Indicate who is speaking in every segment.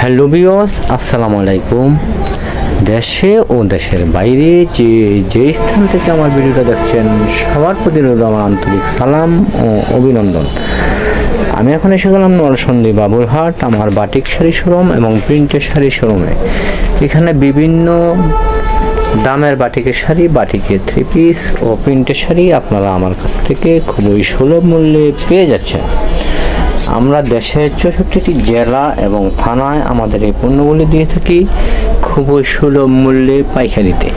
Speaker 1: Hello বিয়স আসসালামু আলাইকুম। দেশে ও দেশের বাইরে যে যে স্থান থেকে আমার ভিডিওটা দেখছেন, সবার প্রতি রইল আমার আন্তরিক সালাম ও অভিনন্দন। আমি এখন এসে গেলাম নরসন্দী বাবুরহাট, আমার বাটিক শাড়ি শোরুম এবং প্রিন্টের শাড়ি শোরুমে। এখানে বিভিন্ন দামের বাটিকের শাড়ি, বাটিকের থ্রি পিস ও প্রিন্টের শাড়ি আপনারা আমার কাছ থেকে খুবই সুলভ মূল্যে পেয়ে যাচ্ছেন। আমরা দেশের চৌষট্টিটি জেলা এবং থানায় আমাদের এই পণ্যগুলি দিয়ে থাকি খুবই সুলভ মূল্যে পাইকারিতে।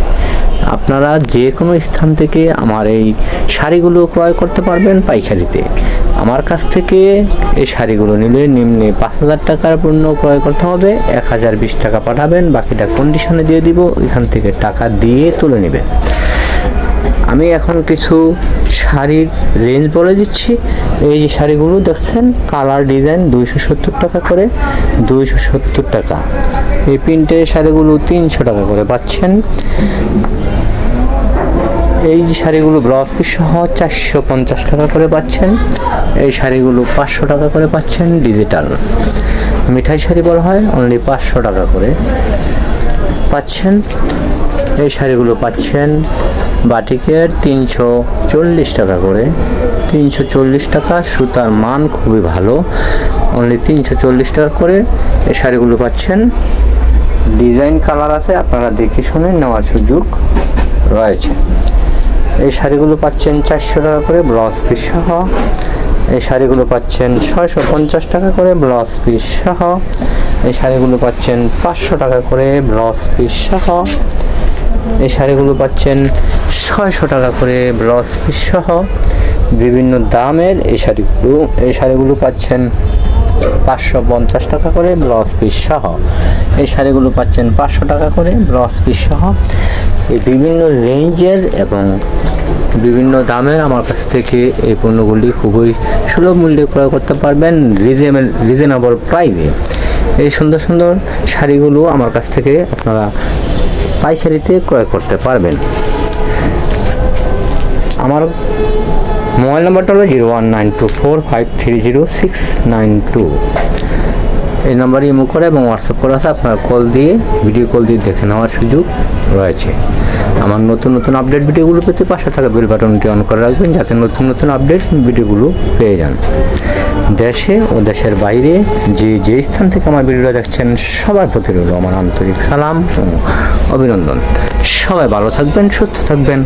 Speaker 1: আপনারা যে কোনো স্থান থেকে আমার এই শাড়িগুলো ক্রয় করতে পারবেন পাইকারিতে। আমার কাছ থেকে এই শাড়িগুলো নিলে নিম্নে পাঁচ হাজার টাকার পণ্য ক্রয় করতে হবে, এক হাজার বিশ টাকা পাঠাবেন, বাকিটা কন্ডিশনে দিয়ে দিব, এখান থেকে টাকা দিয়ে তুলে নেবেন। আমি এখন কিছু শাড়ির রেঞ্জ বলে দিচ্ছি। এই যে শাড়িগুলো দেখছেন কালার ডিজাইন দুইশো সত্তর টাকা করে, দুইশো সত্তর টাকা। এই প্রিন্টের শাড়িগুলো তিনশো টাকা করে পাচ্ছেন। এই যে শাড়িগুলো ব্লাউজ পিস সহ চারশো পঞ্চাশ টাকা করে পাচ্ছেন। এই শাড়িগুলো পাঁচশো টাকা করে পাচ্ছেন ডিজিটাল মিঠাই শাড়ি বলা হয় অনলি পাঁচশো টাকা করে পাচ্ছেন। এই শাড়িগুলো পাচ্ছেন বাটিকের তিনশো চল্লিশ টাকা করে। তিনশো চল্লিশ টাকা, সুতার মান খুবই ভালো। অনলি তিনশো চল্লিশ টাকা করে এই শাড়িগুলো পাচ্ছেন। ডিজাইন কালার আছে, আপনারা দেখে শুনে নেওয়ার সুযোগ রয়েছে। এই শাড়িগুলো পাচ্ছেন চারশো টাকা করে ব্লাউজ পিস সহ। এই শাড়িগুলো পাচ্ছেন ছয়শো পঞ্চাশ টাকা করে ব্লাউজ পিস সহ। এই শাড়িগুলো পাচ্ছেন পাঁচশো টাকা করে ব্লাউজ পিস সহ। এই শাড়িগুলো পাচ্ছেন ছয়শো টাকা করে ব্লাউজ পিস সহ। বিভিন্ন দামের এই শাড়িগুলো এই শাড়িগুলো পাচ্ছেন পাঁচশো পঞ্চাশ টাকা করে ব্লাউজ পিস সহ। এই শাড়িগুলো পাচ্ছেন পাঁচশো টাকা করে ব্লাউজ পিস সহ। এই বিভিন্ন রেঞ্জের এবং বিভিন্ন দামের আমার কাছ থেকে এই পণ্যগুলি খুবই সুলভ মূল্যে ক্রয় করতে পারবেন রিজনেবল রিজনেবল প্রাইসে। এই সুন্দর সুন্দর শাড়িগুলো আমার কাছ থেকে আপনারা পাইকারিতে ক্রয় করতে পারবেন। আমার মোবাইল নাম্বারটা হলো zero one nine two four five three zero six nine two. এই নাম্বারে ইমো করে এবং হোয়াটসঅ্যাপ করে আছে, আপনার কল দিয়ে, ভিডিও কল দিয়ে দেখে নেওয়ার সুযোগ রয়েছে। আমার নতুন নতুন আপডেট ভিডিওগুলো পেতে পাশে থাকা বেল বাটনটি অন করে রাখবেন, যাতে নতুন নতুন আপডেট ভিডিওগুলো পেয়ে যান। দেশে ও দেশের বাইরে যে যে স্থান থেকে আমার ভিডিওটা দেখছেন, সবার প্রতি রইল আমার আন্তরিক সালাম অভিনন্দন। সবাই ভালো থাকবেন, সুস্থ থাকবেন।